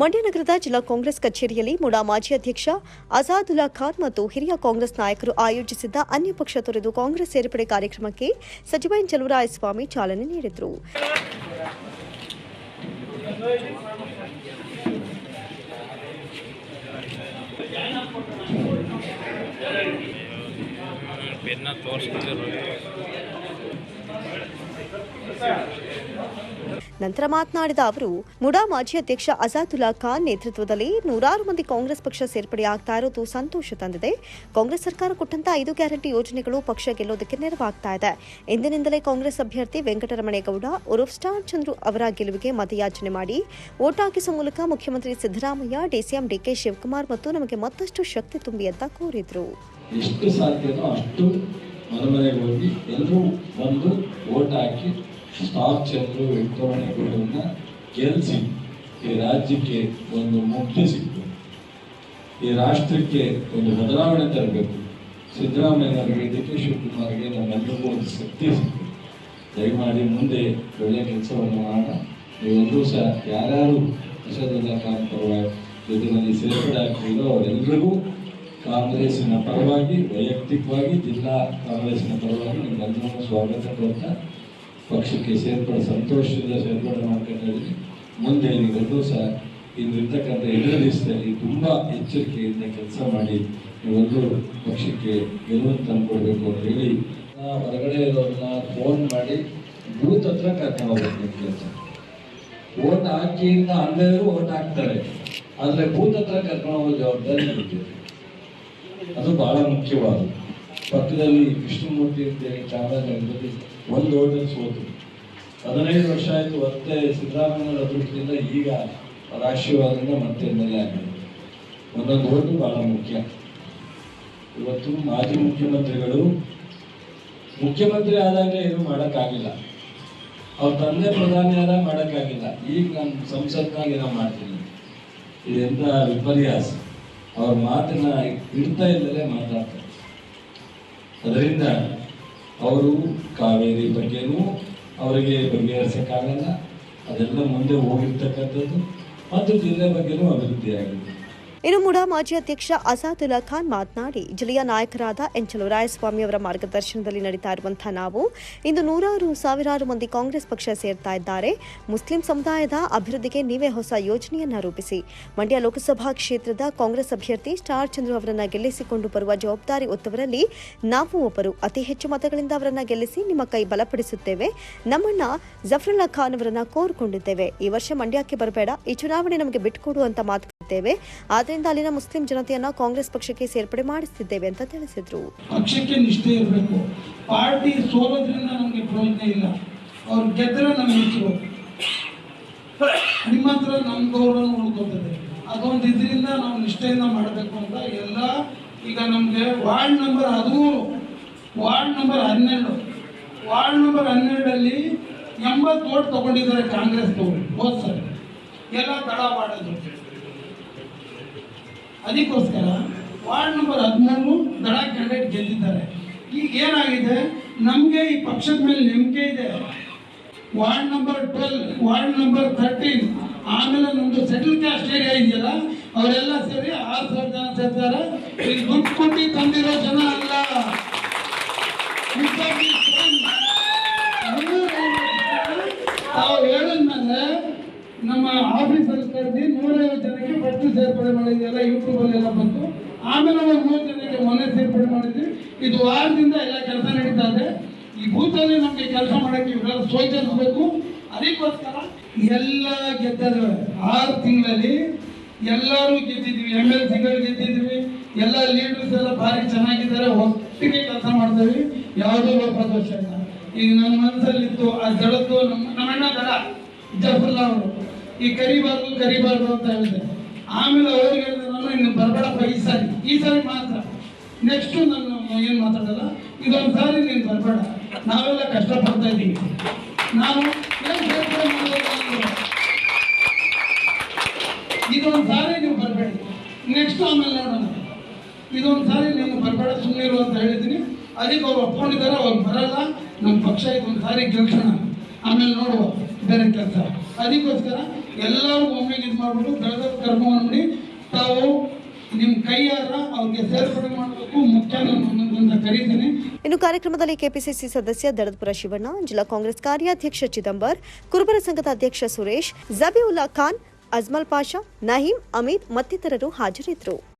ಮಂಡ್ಯ ನಗರದ ಜಿಲ್ಲಾ ಕಾಂಗ್ರೆಸ್ ಕಚೇರಿಯಲ್ಲಿ ಮುಡಾ ಮಾಜಿ ಅಧ್ಯಕ್ಷ ಅಜಾದುಲ್ಲಾ ಖಾನ್ ಮತ್ತು ಹಿರಿಯ ಕಾಂಗ್ರೆಸ್ ನಾಯಕರು ಆಯೋಜಿಸಿದ್ದ ಅನ್ಯ ಪಕ್ಷ ತೊರೆದು ಕಾಂಗ್ರೆಸ್ ಸೇರ್ಪಡೆ ಕಾರ್ಯಕ್ರಮಕ್ಕೆ ಸಚಿವ ಎನ್ ಚಲುವರಾಯಸ್ವಾಮಿ ಚಾಲನೆ ನೀಡಿದರು. ನಂತರ ಮಾತನಾಡಿದ ಅವರು, ಮುಡಾ ಮಾಜಿ ಅಧ್ಯಕ್ಷ ಅಜಾದುಲ್ಲಾ ಖಾನ್ ನೇತೃತ್ವದಲ್ಲಿ ನೂರಾರು ಮಂದಿ ಕಾಂಗ್ರೆಸ್ ಪಕ್ಷ ಸೇರ್ಪಡೆಯಾಗ್ತಾ ಇರೋದು ಸಂತೋಷ ತಂದಿದೆ. ಕಾಂಗ್ರೆಸ್ ಸರ್ಕಾರ ಕೊಟ್ಟಂತ ಐದು ಗ್ಯಾರಂಟಿ ಯೋಜನೆಗಳು ಪಕ್ಷ ಗೆಲ್ಲೋದಕ್ಕೆ ನೆರವಾಗ್ತಾ ಇದೆ. ಇಂದಿನಿಂದಲೇ ಕಾಂಗ್ರೆಸ್ ಅಭ್ಯರ್ಥಿ ವೆಂಕಟರಮಣೇಗೌಡ, ಉರುಫ್ ಸ್ಟಾರ್ ಚಂದ್ರು ಅವರ ಗೆಲುವಿಗೆ ಮತಯಾಚನೆ ಮಾಡಿ ಓಟ್ ಹಾಕಿಸುವ ಮೂಲಕ ಮುಖ್ಯಮಂತ್ರಿ ಸಿದ್ದರಾಮಯ್ಯ, ಡಿಸಿಎಂ ಡಿಕೆ ಶಿವಕುಮಾರ್ ಮತ್ತು ನಮಗೆ ಮತ್ತಷ್ಟು ಶಕ್ತಿ ತುಂಬಿ ಅಂತ ಕೋರಿದ್ರು. ಎಷ್ಟು ಸಾಧ್ಯನೋ ಅಷ್ಟು ಮನೆ ಮನೆಗೆ ಹೋಗಿ ಎಲ್ಲರೂ ಬಂದು ಓಟ್ ಹಾಕಿ ಸ್ಟಾರ್ ಚಂದ್ರು ವೆಂಕಟರಮಣೇಗೌಡರನ್ನ ಗೆಲ್ಲಿಸಿ ಈ ರಾಜ್ಯಕ್ಕೆ ಒಂದು ಮುಕ್ತಿ ಸಿಕ್ತು. ಈ ರಾಷ್ಟ್ರಕ್ಕೆ ಒಂದು ಬದಲಾವಣೆ ತರಬೇಕು. ಸಿದ್ದರಾಮಯ್ಯನವರಿಗೆ ಡಿ ಕೆ ಶಿವಕುಮಾರ್ಗೆ ನಮ್ಮೆಲ್ಲರಿಗೂ ಒಂದು ಶಕ್ತಿ ಸಿಕ್ತು. ದಯಮಾಡಿ ಮುಂದೆ ಒಳ್ಳೆಯ ಕೆಲಸವನ್ನು ಮಾಡೋಣ. ನೀವೆಲ್ಲರೂ ಸಹ ಯಾರ್ಯಾರು ಖಾನ್ ಪರವಾಗಿ ಇದರಲ್ಲಿ ಸೇರ್ಪಡೆ ಆಗ್ತಿರೋ ಅವರೆಲ್ಲರಿಗೂ ಕಾಂಗ್ರೆಸ್ಸಿನ ಪರವಾಗಿ, ವೈಯಕ್ತಿಕವಾಗಿ, ಜಿಲ್ಲಾ ಕಾಂಗ್ರೆಸ್ಸಿನ ಪರವಾಗಿ ನಿಮ್ಮೆಲ್ಲರಿಗೂ ಸ್ವಾಗತ ಕೊಡ್ತಾ ಪಕ್ಷಕ್ಕೆ ಸೇರ್ಪಡೆ ಸಂತೋಷದಿಂದ ಸೇರ್ಪಡೆ ಮಾಡ್ಕೊಂಡಿದ್ದೀನಿ ಮುಂದೆ ನೀವೆಲ್ಲರೂ ಸಹ ಇಲ್ಲಿರ್ತಕ್ಕಂಥ ಎರಡು ದಿವಸದಲ್ಲಿ ತುಂಬ ಎಚ್ಚರಿಕೆಯಿಂದ ಕೆಲಸ ಮಾಡಿ ನೀವೆಲ್ಲರೂ ಪಕ್ಷಕ್ಕೆ ಗೆಲುವನ್ನು ತಂದುಕೊಡ್ಬೇಕು ಅಂತ ಹೇಳಿ ಹೊರಗಡೆ ಇರೋರನ್ನ ಫೋನ್ ಮಾಡಿ ಬೂತ್ ಹತ್ರ ಕರ್ಕೊಂಡು ಕೆಲಸ ಓಟ್ ಹಾಕಿ ಅಂತ ಅಂದರು ಓಟ್ ಹಾಕ್ತಾರೆ. ಆದರೆ ಬೂತ್ ಹತ್ರ ಕರ್ಕೊಂಡು ಹೋಗೋ ಜವಾಬ್ದಾರಿ ಇರುತ್ತೆ ಅದು ಬಹಳ ಮುಖ್ಯವಾದ ಪಕ್ಕದಲ್ಲಿ ವಿಷ್ಣುಮೂರ್ತಿ ಅಂತೇಳಿ ಚಾಮರಾಜನಗರದಲ್ಲಿ ಒಂದು ಓಟಲ್ಲಿ ಸೋತು ಹದಿನೈದು ವರ್ಷ ಆಯಿತು, ಮತ್ತೆ ಸಿದ್ದರಾಮಯ್ಯ ಅದೃಷ್ಟದಿಂದ ಈಗ ಅವರ ಆಶೀರ್ವಾದದಿಂದ ಮತ್ತೆ ಎಂ ಎಲ್ ಎ ಆಗಿದೆ ಒಂದೊಂದು ಓಟು ಬಹಳ ಮುಖ್ಯ. ಇವತ್ತು ಮಾಜಿ ಮುಖ್ಯಮಂತ್ರಿಗಳು, ಮುಖ್ಯಮಂತ್ರಿ ಆದಾಗ ಏನು ಮಾಡೋಕ್ಕಾಗಿಲ್ಲ. ಅವ್ರ ತಂದೆ ಪ್ರಧಾನಿ ಆದಾಗ ಮಾಡೋಕ್ಕಾಗಿಲ್ಲ. ಈಗ ನಾನು ಸಂಸತ್ನಾಗ ಏನೋ ಮಾಡ್ತೀನಿ. ಇದೆಂತ ವಿಪರ್ಯಾಸ. ಅವ್ರ ಮಾತನ್ನ ಇಡ್ತಾ ಇಲ್ಲದೆ ಮಾತಾಡ್ತಾರೆ. ಅದರಿಂದ ಅವರು ಕಾವೇರಿ ಬಗ್ಗೆನೂ ಅವರಿಗೆ ಬಗೆಹರಿಸಕ್ಕಾಗಲ್ಲ ಅದೆಲ್ಲ ಮುಂದೆ ಹೋಗಿರ್ತಕ್ಕಂಥದ್ದು. ಮತ್ತು ಜಿಲ್ಲೆ ಬಗ್ಗೆನೂ ಅಭಿವೃದ್ಧಿ ಆಗಿದೆ ಇನ್ನು ಮುಡಾ ಮಾಜಿ ಅಧ್ಯಕ್ಷ ಅಸಾದುಲ್ಲಾ ಖಾನ್ ಮಾತನಾಡಿ, ಜಿಲ್ಲೆಯ ನಾಯಕರಾದ ಎಂಚಲು ರಾಯಸ್ವಾಮಿ ಅವರ ಮಾರ್ಗದರ್ಶನದಲ್ಲಿ ನಡೀತಾ ಇರುವಂತಹ ನಾವು ಇಂದು ನೂರಾರು ಸಾವಿರಾರು ಮಂದಿ ಕಾಂಗ್ರೆಸ್ ಪಕ್ಷ ಸೇರ್ತಾ ಇದ್ದಾರೆ. ಮುಸ್ಲಿಂ ಸಮುದಾಯದ ಅಭಿವೃದ್ಧಿಗೆ ನೀವೇ ಹೊಸ ಯೋಜನೆಯನ್ನ ರೂಪಿಸಿ. ಮಂಡ್ಯ ಲೋಕಸಭಾ ಕ್ಷೇತ್ರದ ಕಾಂಗ್ರೆಸ್ ಅಭ್ಯರ್ಥಿ ಸ್ಟಾರ್ ಚಂದ್ರು ಅವರನ್ನ ಗೆಲ್ಲಿಸಿಕೊಂಡು ಬರುವ ಜವಾಬ್ದಾರಿ ಹೊತ್ತವರಲ್ಲಿ ನಾವು ಒಬ್ಬರು. ಅತಿ ಹೆಚ್ಚು ಮತಗಳಿಂದ ಅವರನ್ನ ಗೆಲ್ಲಿಸಿ ನಿಮ್ಮ ಕೈ ಬಲಪಡಿಸುತ್ತೇವೆ. ನಮ್ಮಣ್ಣ ಜಫರುಲ್ಲಾ ಖಾನ್ ಅವರನ್ನ ಕೋರಿಕೊಂಡಿದ್ದೇವೆ. ಈ ವರ್ಷ ಮಂಡ್ಯಕ್ಕೆ ಬರಬೇಡ. ಈ ಚುನಾವಣೆ ನಮಗೆ ಬಿಟ್ಟುಕೊಡು ಅಂತ ಮಾತು ಇದ್ದೇವೆ ಆದ್ರಿಂದ ಅಲ್ಲಿನ ಮುಸ್ಲಿಂ ಜನತೆಯನ್ನ ಕಾಂಗ್ರೆಸ್ ಪಕ್ಷಕ್ಕೆ ಸೇರ್ಪಡೆ ಮಾಡಿಸ್ತಿದ್ದೇವೆ ಅಂತ ತಿಳಿಸಿದ್ರು. ಪಕ್ಷಕ್ಕೆ ನಿಷ್ಠೆ ಇರಬೇಕು. ಪಾರ್ಟಿ ಸೋಲೋದ್ರಿಂದ ನಮಗೆ ಪ್ರಯೋಜನ ಇಲ್ಲ. ಅವ್ರು ಗೆದ್ದರೆ ನಮ್ಗೆ ನಿಮ್ಮ ಹತ್ರ ನಮ್ಮ ಗೌರವ ಉಳ್ಕೊತದೆ. ಅದೊಂದು ಇದರಿಂದ ನಾವು ನಿಷ್ಠೆಯಿಂದ ಮಾಡಬೇಕು ಅಂತ ಎಲ್ಲ ಈಗ ನಮಗೆ ವಾರ್ಡ್ ನಂಬರ್ ಹದಿಮೂರು ವಾರ್ಡ್ ನಂಬರ್ ಹನ್ನೆರಡು. ವಾರ್ಡ್ ನಂಬರ್ ಹನ್ನೆರಡಲ್ಲಿ ಎಂಬತ್ತು ಓಟ್ ತಗೊಂಡಿದ್ದಾರೆ ಕಾಂಗ್ರೆಸ್ನವರು, ಹೋದ್ ಸರ್. ಎಲ್ಲ ಮಾಡೋದು ಮಾಡಿದ್ರು ಅದಕ್ಕೋಸ್ಕರ ವಾರ್ಡ್ ನಂಬರ್ ಹದಿಮೂರು ದಡ ಕ್ಯಾಂಡಿಡೇಟ್ ಗೆದ್ದಿದ್ದಾರೆ. ಈಗ ಏನಾಗಿದೆ? ನಮಗೆ ಈ ಪಕ್ಷದ ಮೇಲೆ ನಂಬಿಕೆ ಇದೆ. Ward number twelve, ward number thirteen, ಆಮೇಲೆ ನಮ್ಮದು ಸೆಟಲ್ ಕ್ಯಾಸ್ಟ್ ಏರಿಯಾ ಇದೆಯಲ್ಲ, ಅವರೆಲ್ಲ ಸೇರಿ ಆರು ಸಾವಿರ ಜನ ಸೇರ್ತಾರೆ. ಈಗ ದುಡ್ಡು ಕೊಟ್ಟು ತಂದಿರೋ ಜನ ಅಲ್ಲ. ನಮ್ಮ ಆಫೀಸಲ್ಲಿ ಕರೆದಿ ನೂರೈವತ್ತು ಜನಕ್ಕೆ ಫಸ್ಟ್ ಸೇರ್ಪಡೆ ಮಾಡಿದ್ವಿ. ಎಲ್ಲ ಯೂಟ್ಯೂಬಲ್ಲೆಲ್ಲ ಬಂತು ಆಮೇಲೆ ಒಂದು ನೂರು ಜನಕ್ಕೆ ಮೊನ್ನೆ ಸೇರ್ಪಡೆ ಮಾಡಿದ್ವಿ. ಇದು ವಾರದಿಂದ ಎಲ್ಲ ಕೆಲಸ ನಡೀತಾ ಇದೆ. ಈ ಬೂತಲ್ಲಿ ನಮಗೆ ಕೆಲಸ ಮಾಡೋಕ್ಕೆ ಇವರೆಲ್ಲ ಸೋಚರಿಸಬೇಕು ಅದಕ್ಕೋಸ್ಕರ ಎಲ್ಲ ಗೆದ್ದಿದ್ದೇವೆ ಆರು ತಿಂಗಳಲ್ಲಿ ಎಲ್ಲರೂ ಗೆದ್ದಿದ್ವಿ ಎಂ ಎಲ್ ಸಿಗಳು ಗೆದ್ದಿದ್ವಿ ಎಲ್ಲ ಲೀಡರ್ಸ್ ಎಲ್ಲ ಭಾರಿ ಚೆನ್ನಾಗಿದ್ದಾರೆ. ಒಟ್ಟಿಗೆ ಕೆಲಸ ಮಾಡ್ತೇವೆ. ಯಾವುದೋ ಲೋಪದೋಷ ಇಲ್ಲ. ಈಗ ನನ್ನ ಮನಸ್ಸಲ್ಲಿತ್ತು ಆ ಜಡದ್ದು ನಮ್ಮ ನಮ್ಮಣ್ಣ ಜಡ ಜಫರ್ಲಾ ಅವರು. ಈ ಕರಿಬಾರ್ದು ಕರಿಬಾರ್ದು ಅಂತ ಹೇಳಿದೆ. ಆಮೇಲೆ ಅವ್ರಿಗೆ ಹೇಳಿದೆ ನಾನು ಇನ್ನು ಬರಬೇಡಪ್ಪ ಈ ಸಾರಿ. ಈ ಸಾರಿ ಮಾತ್ರ. ನೆಕ್ಸ್ಟು ನಾನು ಏನು ಮಾತಾಡಲ್ಲ ಇದೊಂದು ಸಾರಿ ನೀನು ಬರಬೇಡ. ನಾವೆಲ್ಲ ಕಷ್ಟಪಡ್ತಾ ಇದ್ದೀವಿ. ಅಂದ್ರೆ, ಇದೊಂದು ಸಾರಿ ನೀವು ಬರಬೇಡಿ. ನೆಕ್ಸ್ಟ್ ಆಮೇಲೆ ನೋಡೋಣ. ಇದೊಂದು ಸಾರಿ ನೀವು ಬರಬೇಡ ಸುಮ್ಮನಿರು ಅಂತ ಹೇಳಿದ್ದೀನಿ. ಅದಕ್ಕೆ ಅವ್ರು ಒಪ್ಕೊಂಡಿದ್ದಾರೆ ಅವ್ರು ಬರಲ್ಲ. ನಮ್ಮ ಪಕ್ಷ ಇದೊಂದು ಸಾರಿ ಗೆಲ್ಸೋಣ. ಆಮೇಲೆ ನೋಡುವ ಬೇರೆ ಕೆಲಸ. ಅದಕ್ಕೋಸ್ಕರ ಎಲ್ಲರೂ ಒಮ್ಮೆಗೆ ಇದು ಮಾಡ್ಬಿಟ್ಟು ಬೆಳೆದ ಕರ್ಮವನ್ನು ಮಾಡಿ ತಾವು ನಿಮ್ಮ ಕೈಯಾರ ಅವ್ರಿಗೆ ಸೇರ್ಪಡೆ ಮಾಡಬೇಕು, ಮುಖ್ಯ ಕರೀತೀನಿ. ಇನ್ನು ಕಾರ್ಯಕ್ರಮದಲ್ಲಿ ಕೆಪಿಸಿಸಿ ಸದಸ್ಯ ದಳದಪುರ ಶಿವಣ್ಣ, ಜಿಲ್ಲಾ ಕಾಂಗ್ರೆಸ್ ಕಾರ್ಯಾಧ್ಯಕ್ಷ ಚಿದಂಬರ್, ಕುರುಬರ ಸಂಘದ ಅಧ್ಯಕ್ಷ ಸುರೇಶ್, ಜಬಿವುಲ್ಲಾ ಖಾನ್, ಅಜ್ಮಲ್ ಪಾಷಾ, ನಹೀಂ ಅಮೀದ್ ಮತ್ತಿತರರು ಹಾಜರಿದ್ದರು.